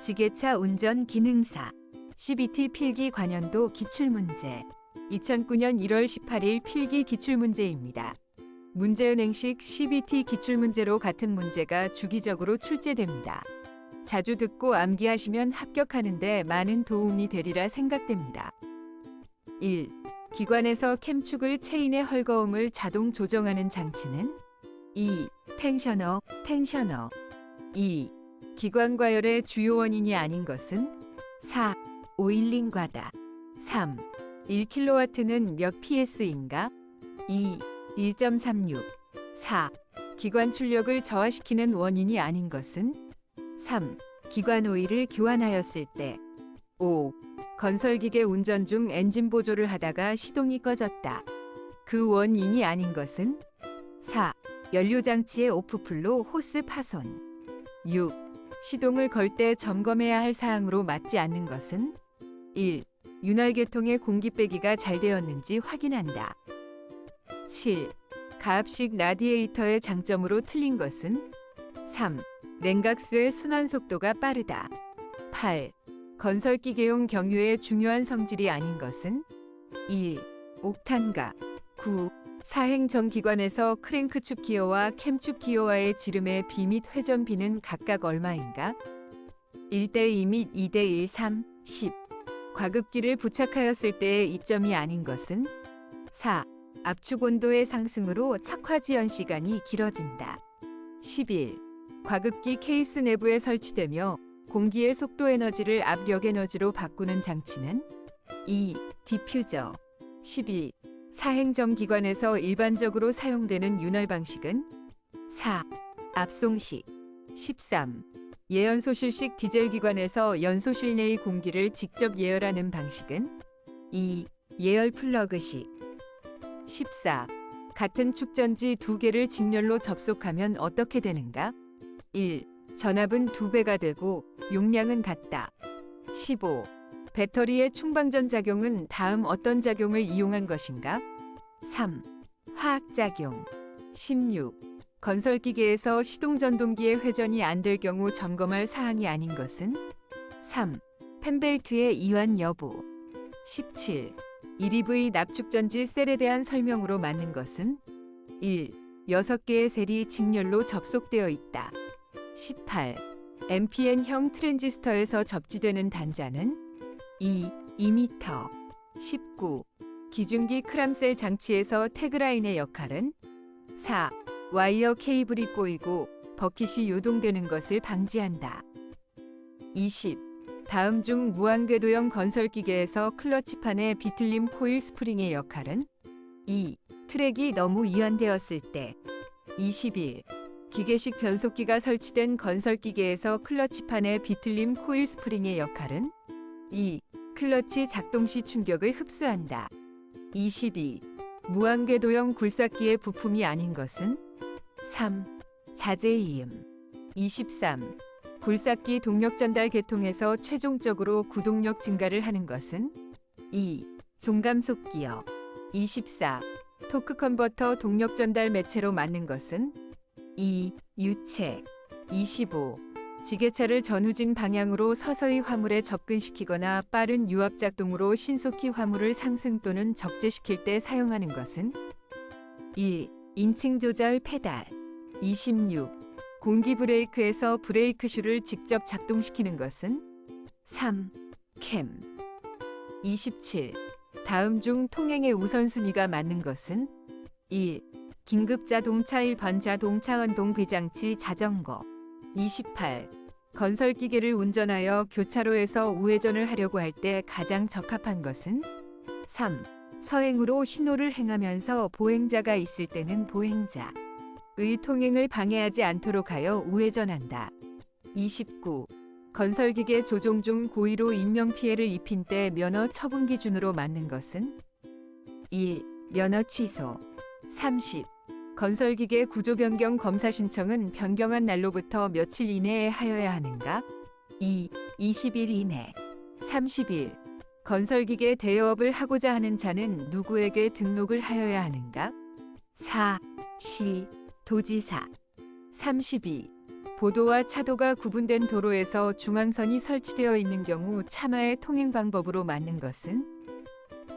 지게차 운전 기능사 CBT 필기 관연도 기출문제 2009년 1월 18일 필기 기출문제입니다. 문제은행식 CBT 기출문제로 같은 문제가 주기적으로 출제됩니다. 자주 듣고 암기하시면 합격하는데 많은 도움이 되리라 생각됩니다. 1. 기관에서 캠축을 체인의 헐거움을 자동 조정하는 장치는 2. 텐셔너, 텐셔너 2. 기관과열의 주요 원인이 아닌 것은 4. 오일링과다 3. 1kW는 몇 PS인가? 2. 1.36 4. 기관 출력을 저하시키는 원인이 아닌 것은 3. 기관 오일을 교환하였을 때 5. 건설기계 운전 중 엔진 보조를 하다가 시동이 꺼졌다. 그 원인이 아닌 것은 4. 연료장치의 오프플로 호스 파손 6. 시동을 걸 때 점검해야 할 사항으로 맞지 않는 것은 1. 윤활 계통의 공기 빼기가 잘 되었는지 확인한다. 7. 가압식 라디에이터의 장점으로 틀린 것은 3. 냉각수의 순환 속도가 빠르다. 8. 건설기계용 경유의 중요한 성질이 아닌 것은 1. 옥탄가 9. 사행정 기관에서 크랭크축 기어와 캠축 기어와의 지름의 비및 회전비는 각각 얼마인가? 1대2 및 2대1 3, 10. 과급기를 부착하였을 때의 이점이 아닌 것은 4. 압축 온도의 상승으로 착화 지연 시간이 길어진다. 11. 과급기 케이스 내부에 설치되며 공기의 속도 에너지를 압력 에너지로 바꾸는 장치는 2. 디퓨저 12. 사행정 기관에서 일반적으로 사용되는 윤활 방식은 4. 압송식 13. 예연소실식 디젤 기관에서 연소실 내의 공기를 직접 예열하는 방식은 2. 예열 플러그식 14. 같은 축전지 두 개를 직렬로 접속하면 어떻게 되는가? 1. 전압은 두 배가 되고 용량은 같다. 15. 배터리의 충방전 작용은 다음 어떤 작용을 이용한 것인가? 3. 화학작용 16. 건설기계에서 시동전동기의 회전이 안 될 경우 점검할 사항이 아닌 것은 3. 펜벨트의 이완 여부 17. 1EV 납축전지 셀에 대한 설명으로 맞는 것은 1. 6개의 셀이 직렬로 접속되어 있다. 18. MPN형 트랜지스터에서 접지되는 단자는 2. 2m 19. 기중기 크람셀 장치에서 태그라인의 역할은 4. 와이어 케이블이 꼬이고 버킷이 요동되는 것을 방지한다. 20. 다음 중 무한궤도형 건설기계에서 클러치판의 비틀림 코일 스프링의 역할은 2. 트랙이 너무 이완되었을 때 21. 기계식 변속기가 설치된 건설기계에서 클러치판의 비틀림 코일 스프링의 역할은 2. 클러치 작동 시 충격을 흡수한다. 22. 무한궤도형 굴삭기의 부품이 아닌 것은 3. 자재이음 23. 굴삭기 동력 전달 계통에서 최종적으로 구동력 증가를 하는 것은 2. 종감속 기어 24. 토크 컨버터 동력 전달 매체로 맞는 것은 2. 유체 25. 지게차를 전후진 방향으로 서서히 화물에 접근시키거나 빠른 유압 작동으로 신속히 화물을 상승 또는 적재시킬 때 사용하는 것은 1. 인칭 조절 페달 26. 공기 브레이크에서 브레이크 슈를 직접 작동시키는 것은 3. 캠 27. 다음 중 통행의 우선순위가 맞는 것은 1. 긴급 자동차 1번 자동차 원동 귀장치 자전거 28. 건설 기계를 운전하여 교차로에서 우회전을 하려고 할 때 가장 적합한 것은 3. 서행으로 신호를 행하면서 보행자가 있을 때는 보행자. 의 통행을 방해하지 않도록 하여 우회전한다. 29. 건설 기계 조종 중 고의로 인명 피해를 입힌 때 면허 처분 기준으로 맞는 것은 1. 면허 취소 30. 건설기계 구조 변경 검사 신청은 변경한 날로부터 며칠 이내에 하여야 하는가? 2. 20일 이내 30일. 건설기계 대여업을 하고자 하는 자는 누구에게 등록을 하여야 하는가? 4. 시 도지사 32. 보도와 차도가 구분된 도로에서 중앙선이 설치되어 있는 경우 차마의 통행 방법으로 맞는 것은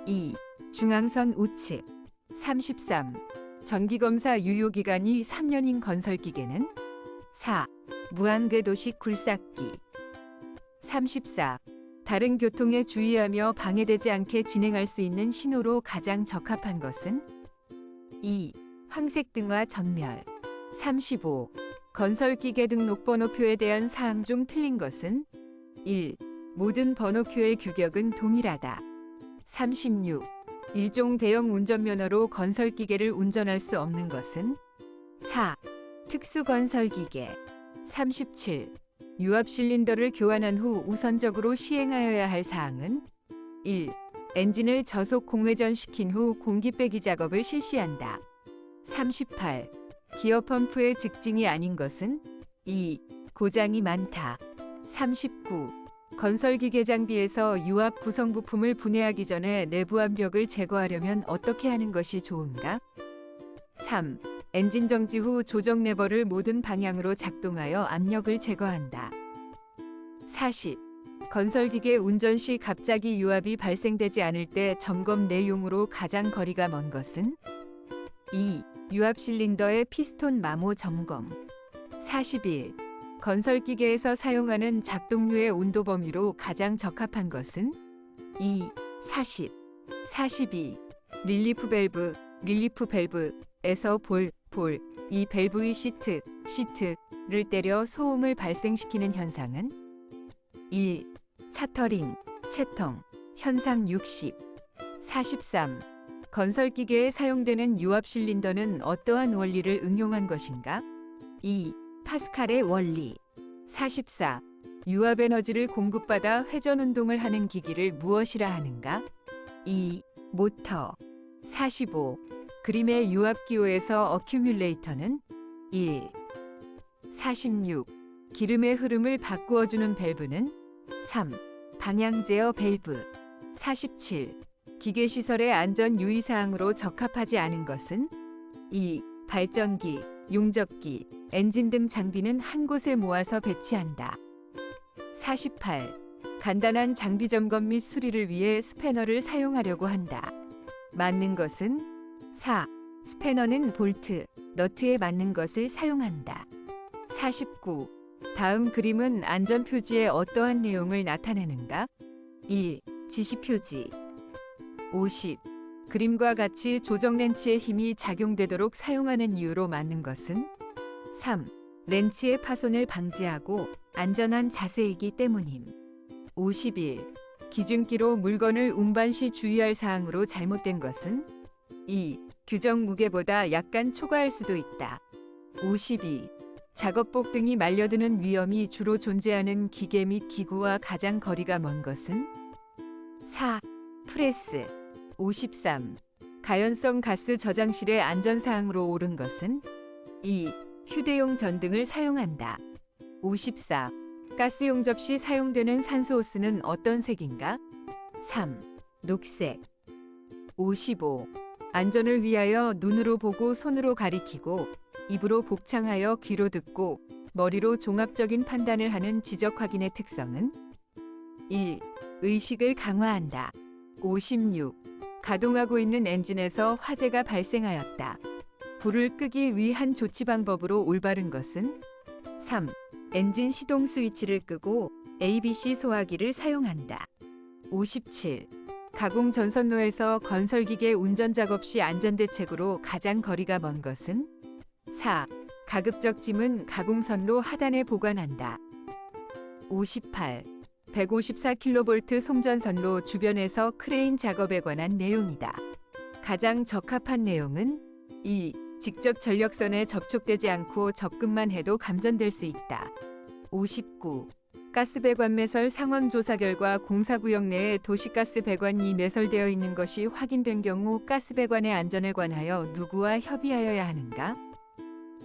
2. 중앙선 우측 33. 전기검사 유효기간이 3년인 건설기계는 4. 무한궤도식 굴삭기 34. 다른 교통에 주의하며 방해되지 않게 진행할 수 있는 신호로 가장 적합한 것은 2. 황색 등화 전멸 35. 건설기계 등록 번호표에 대한 사항 중 틀린 것은 1. 모든 번호표의 규격은 동일하다. 36. 일종 대형 운전면허로 건설기계를 운전할 수 없는 것은 4. 특수건설기계 37. 유압 실린더를 교환한 후 우선적으로 시행하여야 할 사항은 1. 엔진을 저속 공회전시킨 후 공기 빼기 작업을 실시한다. 38. 기어 펌프의 직진이 아닌 것은 2. 고장이 많다. 39. 건설기계 장비에서 유압 구성 부품을 분해하기 전에 내부 압력을 제거하려면 어떻게 하는 것이 좋은가? 3. 엔진 정지 후 조정 레버를 모든 방향으로 작동하여 압력을 제거한다. 40. 건설기계 운전 시 갑자기 유압이 발생되지 않을 때 점검 내용으로 가장 거리가 먼 것은 2. 유압 실린더의 피스톤 마모 점검 41. 건설 기계에서 사용하는 작동류의 온도 범위로 가장 적합한 것은 2. 40. 42. 릴리프 밸브, 릴리프 밸브에서 볼, 볼, 이 밸브의 시트, 시트를 때려 소음을 발생시키는 현상은 1. 차터링, 채통, 현상 60. 43. 건설기계에 사용되는 유압 실린더는 어떠한 원리를 응용한 것인가? 2. 파스칼의 원리. 44. 유압 에너지를 공급받아 회전 운동을 하는 기기를 무엇이라 하는가? 2. 모터. 45. 그림의 유압 기호에서 어큐뮬레이터는 1. 46. 기름의 흐름을 바꾸어 주는 밸브는 3. 방향 제어 밸브. 47. 기계 시설의 안전 유의 사항으로 적합하지 않은 것은 2. 발전기, 용접기, 엔진 등 장비는 한 곳에 모아서 배치한다. 48. 간단한 장비 점검 및 수리를 위해 스패너를 사용하려고 한다. 맞는 것은 4. 스패너는 볼트, 너트에 맞는 것을 사용한다. 49. 다음 그림은 안전 표지에 어떠한 내용을 나타내는가? 1. 지시 표지 50. 그림과 같이 조정 렌치의 힘이 작용되도록 사용하는 이유로 맞는 것은 3. 렌치의 파손을 방지하고 안전한 자세이기 때문임. 51. 기준기로 물건을 운반 시 주의할 사항으로 잘못된 것은 2. 규정 무게보다 약간 초과할 수도 있다. 52. 작업복 등이 말려드는 위험이 주로 존재하는 기계 및 기구와 가장 거리가 먼 것은 4. 프레스 53. 가연성 가스 저장실의 안전사항으로 옳은 것은 2. 휴대용 전등을 사용한다. 54. 가스용 접시 사용되는 산소 호스는 어떤 색인가? 3. 녹색 55. 안전을 위하여 눈으로 보고 손으로 가리키고 입으로 복창하여 귀로 듣고 머리로 종합적인 판단을 하는 지적 확인의 특성은 1. 의식을 강화한다. 56. 가동하고 있는 엔진에서 화재가 발생하였다. 불을 끄기 위한 조치 방법으로 올바른 것은 3. 엔진 시동 스위치를 끄고 ABC 소화기를 사용한다. 57. 가공 전선로에서 건설기계 운전 작업 시 안전 대책으로 가장 거리가 먼 것은 4. 가급적 짐은 가공선로 하단에 보관한다. 58. 154kV 송전선로 주변에서 크레인 작업에 관한 내용이다. 가장 적합한 내용은 2. 직접 전력선에 접촉되지 않고 접근만 해도 감전될 수 있다. 59. 가스 배관 매설 상황 조사 결과 공사구역 내에 도시가스 배관이 매설되어 있는 것이 확인된 경우 가스 배관의 안전에 관하여 누구와 협의하여야 하는가?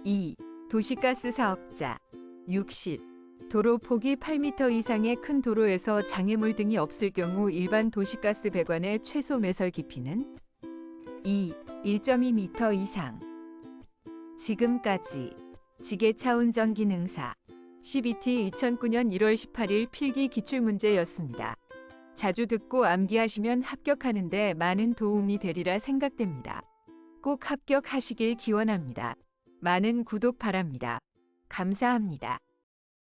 2. 도시가스 사업자 60. 도로 폭이 8m 이상의 큰 도로에서 장애물 등이 없을 경우 일반 도시가스 배관의 최소 매설 깊이는 2. 1.2m 이상 지금까지 지게차 운전 기능사 CBT 2009년 1월 18일 필기 기출문제였습니다. 자주 듣고 암기하시면 합격하는데 많은 도움이 되리라 생각됩니다. 꼭 합격하시길 기원합니다. 많은 구독 바랍니다. 감사합니다.